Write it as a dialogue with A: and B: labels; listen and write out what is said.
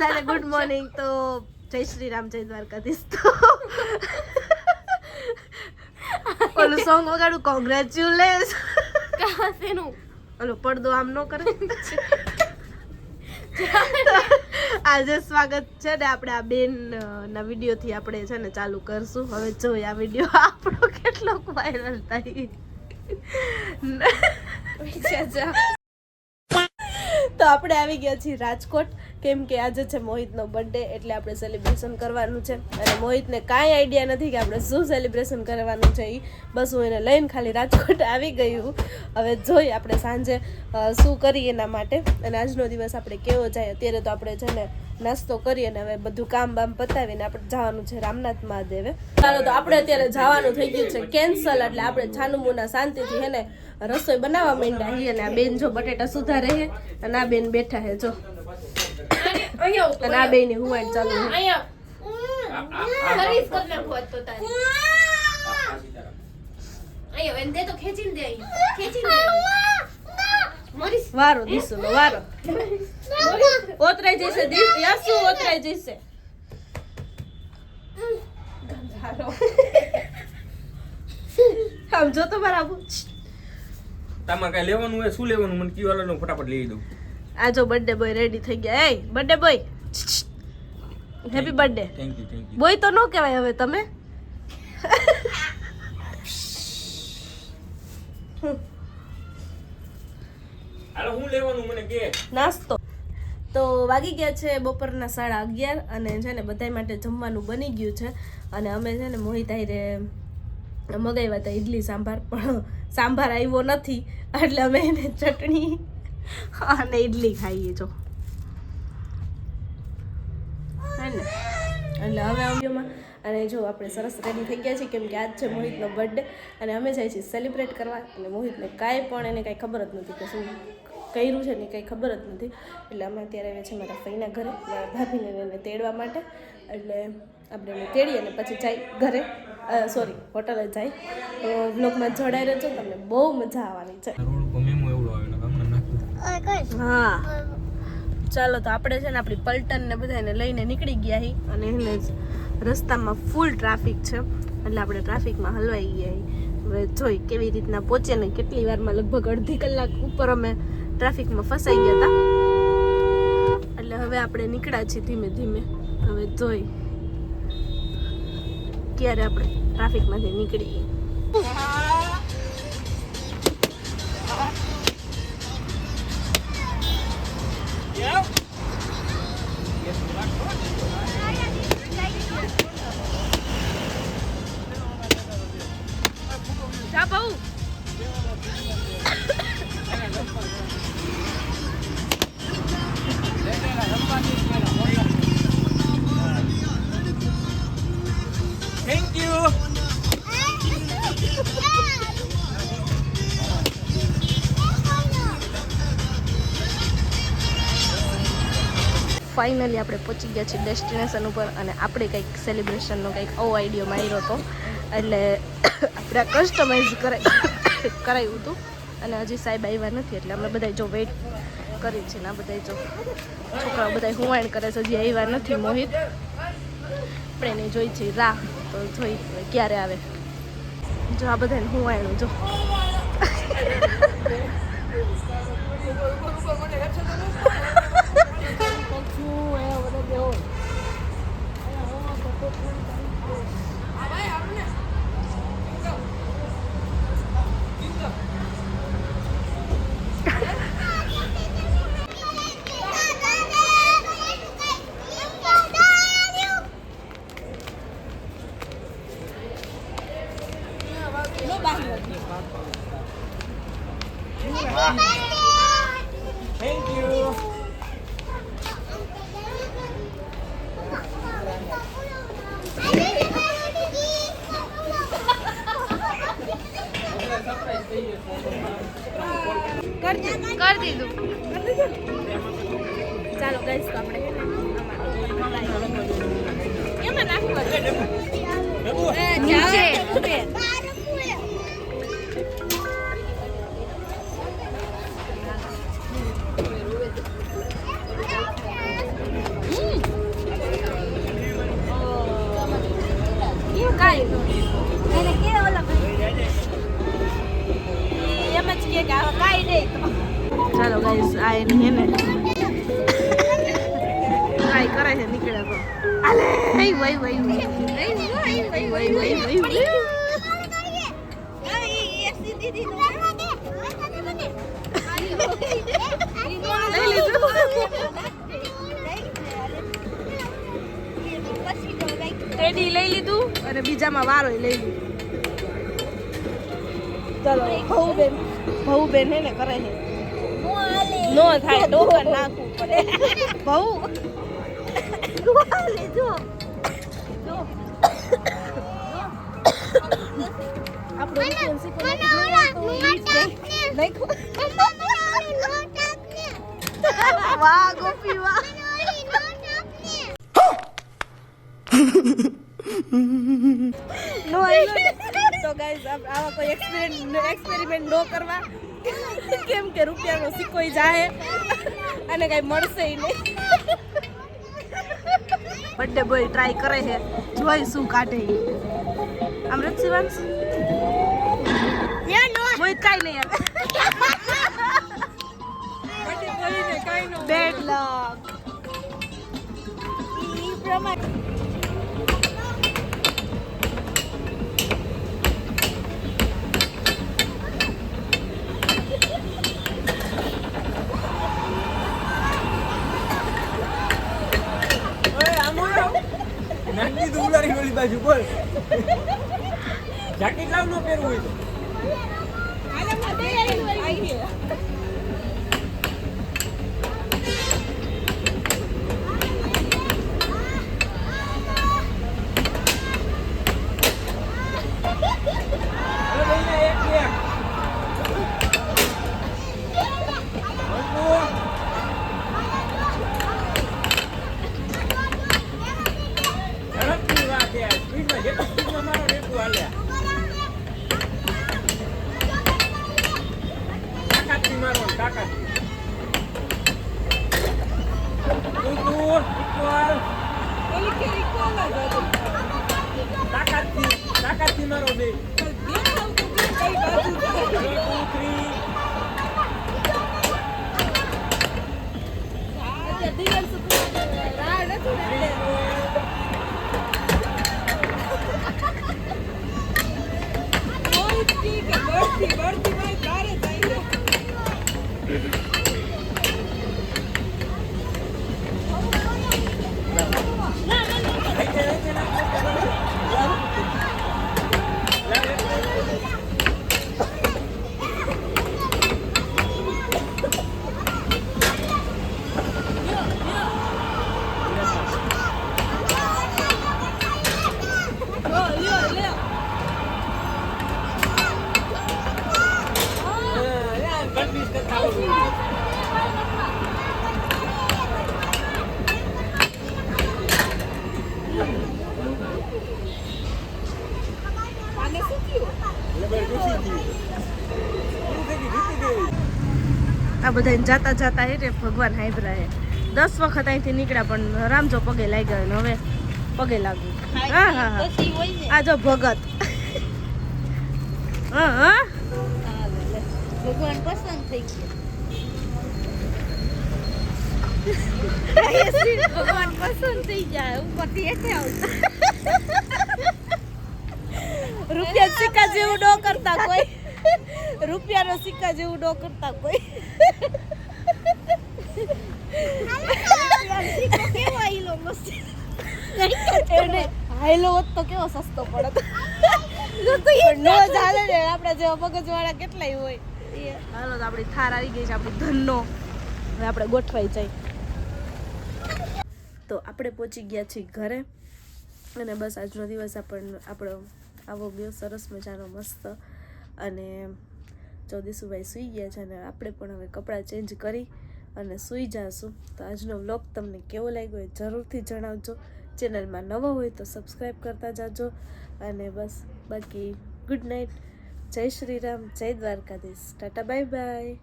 A: બધાને good morning તો જય શ્રી રામ જય દ્વારકાધીશ તો. ઓલું સોંગ વગાડું કોંગ્રેચ્યુલેશ
B: કાસેનું.
A: ઓલો પડદો આમ નો કરે. આજે સ્વાગત છે ને આપણે આ બેન ના વીડિયો થી આપણે છે ને ચાલુ કરશું. હવે જોઈએ આ વીડિયો આપણો કેટલો વાયરલ થાય. તો આપણે આવી ગયા છીએ રાજકોટ. કેમ કે આજે છે મોહિતનો બર્થડે એટલે આપણે સેલિબ્રેશન કરવાનું છે. અને મોહિતને કાંઈ આઈડિયા નથી કે આપણે શું સેલિબ્રેશન કરવાનું છે એ બસ હું એને લઈને ખાલી રાજકોટ આવી ગયું હવે જોઈ આપણે સાંજે શું કરીએ એના માટે. અને આજનો દિવસ આપણે કેવો જાય અત્યારે તો આપણે છે ને નાસ્તો કરીએ અને હવે બધું કામ બામ પતાવીને આપણે જવાનું છે રામનાથ મહાદેવે. ચાલો તો આપણે અત્યારે જવાનું થઈ ગયું છે કેન્સલ એટલે આપણે છાનુમુના શાંતિથી હેને રસોઈ બનાવવા માંડ્યા છીએ અને આ બેન જો બટેટા સુધારે અને આ બેન બેઠા હે જો. અને આ બેની હુવાડ ચાલુ
B: અહીંયા સર્વિસ કર નાખો તો તારે એને દે તો ખેંચીને દે અહીંયા. ખેંચીને દે. મોરીસ
A: વારો દીસુનો વારો. ઓતરાઈ જશે દીસ યાસુ ઓતરાઈ જશે. આમ જો તો બરાબર
C: તમારે કઈ લેવાનું હોય શું લેવાનું? મને કયો હાલો ફટાફટ લઈ દઉં
A: આ જો બર્થડે બોય રેડી થઈ ગયા. એ birthday boy happy birthday
C: thank you thank you
A: boy તો ન કહેવાય હવે તમે.
C: હાલો હું લેવાનું મને કે?
A: નાસ્તો. તો વાગી ગયા છે બપોરના સાડા અગિયાર અને છે ને બધા માટે જમવાનું બની ગયું છે. અને અમે છે ને મોહિત આઈરે મગાવ્યા હતા ઇડલી સાંભાર પણ સાંભાર આવ્યો નથી. એટલે અમે એને ચટણી અને ઇડલી ખાઈએ, જો. ને? એટલે હવે અમ્યોમાં અને જો આપણે સરસ રેડી થઈ ગયા છીએ, કેમ કે આજ છે મોહિતનો બર્થડે અને અમે જાય છીએ સેલિબ્રેટ કરવા, અને મોહિતને કાંઈ પણ એને કાંઈ ખબર જ નથી કે શું કર્યું છે ને કાંઈ ખબર જ નથી. એટલે અમે અત્યારે આવ્યા છે મારા ફઈના ઘરે, મારા ભાભીને એને તેડવા માટે. એટલે આપણે એને તેડી અને પછી જાય ઘરે. સોરી હોટલે જાય. તો બ્લોગમાં જોડાઈ રહેજો, તમને બહુ મજા આવવાની. છે હા. ચાલો તો આપણે છે ને આપણી પલટન ને બધાને લઈને નીકળી ગયા હી અને એને રસ્તામાં ફૂલ ટ્રાફિક છે. એટલે આપણે ટ્રાફિકમાં હલવાઈ ગયા હી. હવે જોઈ કેવી રીતના પહોંચે ને કેટલી વારમાં લગભગ અડધી કલાક ઉપર અમે ટ્રાફિકમાં ફસાઈ ગયા હતા એટલે હવે આપણે નીકળ્યા છીએ ધીમે ધીમે. હવે જોઈ ક્યારે આપણે ટ્રાફિકમાંથી નીકળીએ. બહુ.
C: થેન્ક યુ
A: ફાઇનલી આપણે પહોંચી ગયા છીએ ડેસ્ટિનેશન ઉપર અને આપણે કંઈક સેલિબ્રેશનનો કંઈક આવો આઈડિયો માર્યો હતો. એટલે આપણે કસ્ટમાઇઝ કરાય કરાવ્યું હતું. અને હજી સાહેબ આવ્યા નથી એટલે અમે બધા જો વેઇટ કરી છે ને આ બધા જો છોકરાઓ બધા હુવાણ કરે છે હજી આવ્યા નથી મોહિત. આપણે એને જોઈ છે રાહ તો જોઈ ક્યારે આવે. જો આ બધાને હુવાણું જો.
C: થેન્ક યુ
A: કરી દીધું. ચાલો ગઈશ તો આપણે એમાં નાખવાનું નીચે. એની હે ટ્રાય કરે છે નીકળે તો. આલે! વઈ વઈ વઈ. વઈ વઈ વઈ વઈ વઈ લઈ લીધું ટેડી લઈ લીધું? અને બીજામાં વારો લઈ લીધું. ચલો બહુ બેન બહુ બેન હે ને કરે છે. નો થાય ટોકન નાખવું પડે. બહુ. લખ્યું. વાહ ગોપી વાહ નો તો ગાઈઝ આવા કોઈ એક્સપેરિમેન્ટ એક્સપેરિમેન્ટ નો કરવા. કેમ કે રૂપિયાનો સિક્કો જાય અને કઈ મળશે નહીં. બર્થડે બોય ટ્રાય કરે છે. જોઈ શું કાઢે. આમ રખ શિવાંશ મોહિત કાંઈ નહીં આવે. બેડ લક
C: નાખી જાકેટ લાવ નો પહેરવું હોય તો. Kakak Timar One, two, three.
A: આ બધા જાતા જાતા હે રે ભગવાન હાઈબરા હે. દસ વખત અહીંથી નીકળ્યા પણ રામજો પગે લાગ્યા ને હવે પગે લાગુ. હા હા હા. આ જો ભગત. હા હા.
B: ભગવાન પસંદ થઈ ગયા. ભગવાન પસંદ થઈ જાય ઉપરથી એટલે આવતું.
A: રૂપિયા સિક્કા જેવું ન કરતા કોઈ. રૂપિયાનો સિક્કા જેવું ન કરતા કોઈ. હાઈલો હોત તો કેવો સસ્તો પડત. નો ચાલે ને આપણા જેવા મગજવાળા કેટલાય હોય. હાલો તો આપણી થાર આવી ગઈ છે આપણી ધનનો. હવે આપણે ગોઠવાઈ જાય. તો આપણે પહોંચી ગયા છીએ ઘરે. અને બસ આજનો દિવસ આપણને આપણો આવો ગયો સરસ મજાનો મસ્ત. અને ચોદીસુભાઈ સૂઈ ગયા છે અને આપણે પણ હવે કપડાં ચેન્જ કરી અને સૂઈ જાશું. તો આજનો વ્લોગ તમને કેવો લાગ્યો એ જરૂરથી જણાવજો. ચેનલમાં નવો હોય તો સબસ્ક્રાઈબ કરતા જાજો. અને બસ, બાકી ગુડ નાઇટ જય શ્રી રામ, જય દ્વારકાધીશ. Tata bye bye